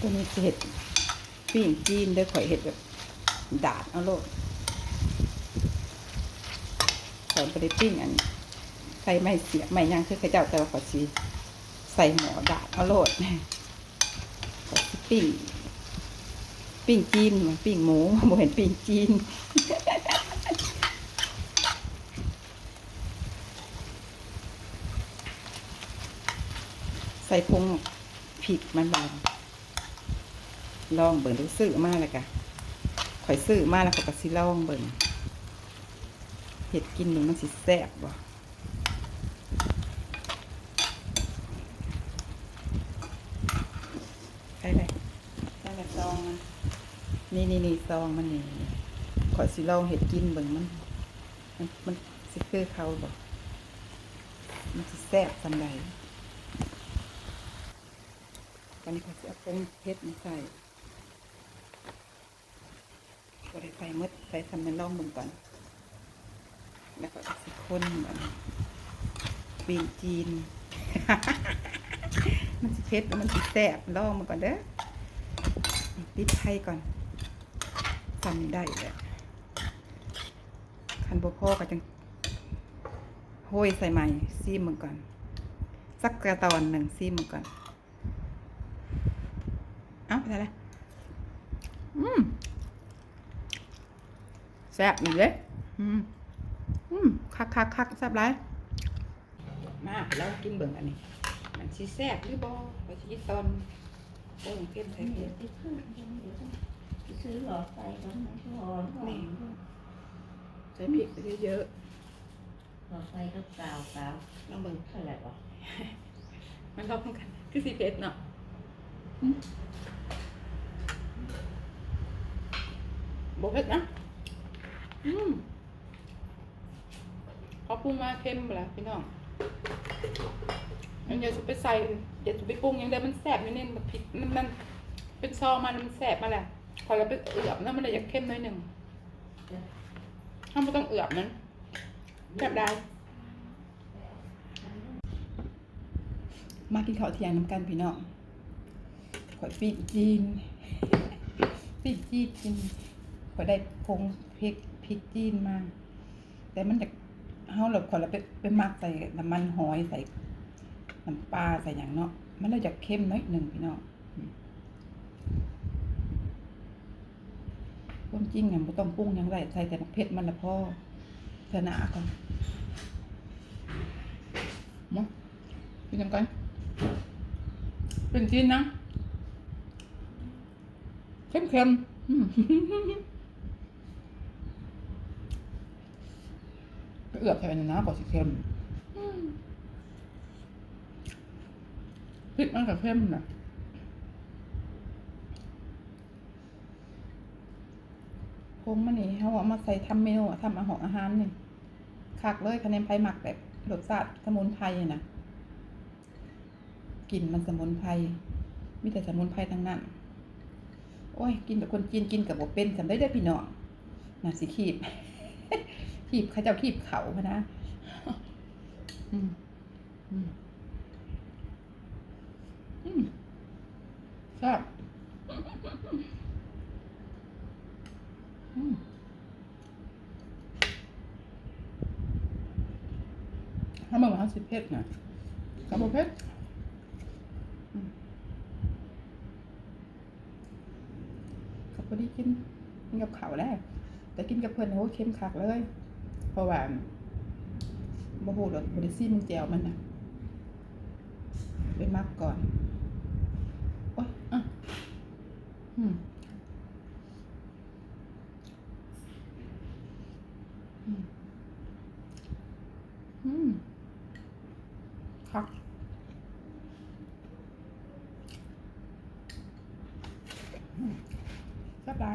ตัวนี้สิเห็ดปิ้งจีนด้อข่อยเห็ดแบบดาดเอาโลดข่อยบ่ได้ปิ้งอันใส่ไม่เสียไม่ยังคือเขาเจ้าแต่ว่าข่อยสิใส่หมอดาดเอาโลดข่อยปิ้งปิ้งจีนมันปิ้งหมูบ่เห็นปิ้งจีนใส่พงผิดมันบาง ลองเบิ่งดูซื้อมาแล้วกะข่อยซื้อมากแล้วขก็สิลองเบิ่งเห็ดกินนี่มันสิแซ่บบ่ใช่เลยใช่เลยซองมันนี่นี่นี่ซองมันนี่ข่อยสิลองเห็ดกินเบิ่งมัน มันมันสิคือเขาบ่มันสิแซ่บสำใดตอนนี้เขาจะเอาผงเพชรมาใส่ ก็ได้ใส่หมดใส่ทำเป็นร่องมึงก่อน แล้วก็สิคนแบบปีนจีน มันสิเพชรมันสิแสบร่องมันก่อนเด้อปิดไทยก่อนทำได้แหละคันบพ่อก็จังโห้ยใส่ใหม่ซีมมึงก่อน สักกระตอนหนึ่งซีมมึงก่อน เอ้าไปอะไรอืม ซ่บอีกเลยอืมอืมคักคักคักแซ่บไรมาแล้วกินเบิ่งอันนี้ มันชีแซ่บหรือบ่ไปชีตอนโอ้ยเก็บใส่เพียซื้อหลอดไฟก็ไม่พอใส่พริกไปเยอะหลอดไฟก็กาวกาวๆลองเบิ่งเท่าไหร่วะมันลองกันคือสีเพชรเนาะอืมบ่เผ็ดนะ อืมเขาปรุงมาเค็มไปแล้วพี่น้องอันเดี๋ยวจะไปใส่เดี๋ยวจะไปปรุงอยังไงมันแสบนิดนึงแบบพริกมันมัน เป็นซองมันมันแสบมาแหละพอเราไปเอือบแล้วมันเลยจะเข้มหน้อยหนึ่งถ้าไม่ต้องเอือบนั้นแสบได้ มากินข้าวเที่ยงน้ำกันพี่น้องข่อยปีกจีนปีกจีนกินข่อยได้พงพริกพ ริกจีนมา แต่มันจะเฮาเราข่อเราไปไปมักใส่น้ำมันหอยใส่น้ำปลาใส่อย่างเนาะมันเลยจะเข้มน้อยหนึ่งพี่น้องอืมความจริงอะไม่ต้องปรุงยังไรใส่แต่เผ็ดมันละพ่อเสนาก่อนมากินกันก่อนเป็นจีนนะเค็มๆอืม เอือบใส่ไปในน้ำก่อนสิเค็มพริกมันกับเค็มนะพงมันนี่เขาเอามาใส่ทำเมนูอะทำอาหารอาหารนี่คักเลยคะแนนไพหมักแบบรสชาติสมุนไพรนะกลิ่นมันสมุนไพรมีแต่สมุนไพรทั้งนั้น โอ้ย กินแบบคนจีนกินกับบ่เป็นจำได้ได้พี่น้องน่าสิขีบ ขีบเขาเจ้าขีบเขาพะนะอืมอืมอืมครับอืมถ้ามันว่าสิเผ็ดนะกับเผ็ดเขาพอดีกินกินกับเขาแล้วแต่กินกับเพื่อนโอ้เข้มคักเลย เพราะว่าบ่ฮู้ดอกบ่ได้ซีมันแจวมันนะไปมักก่อนโอ้ยอะอืมอืมอืมคักแซ่บได้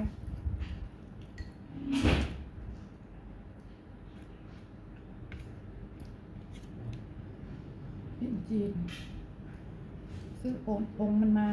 จีนจีนซื้อองค์องค์มันมา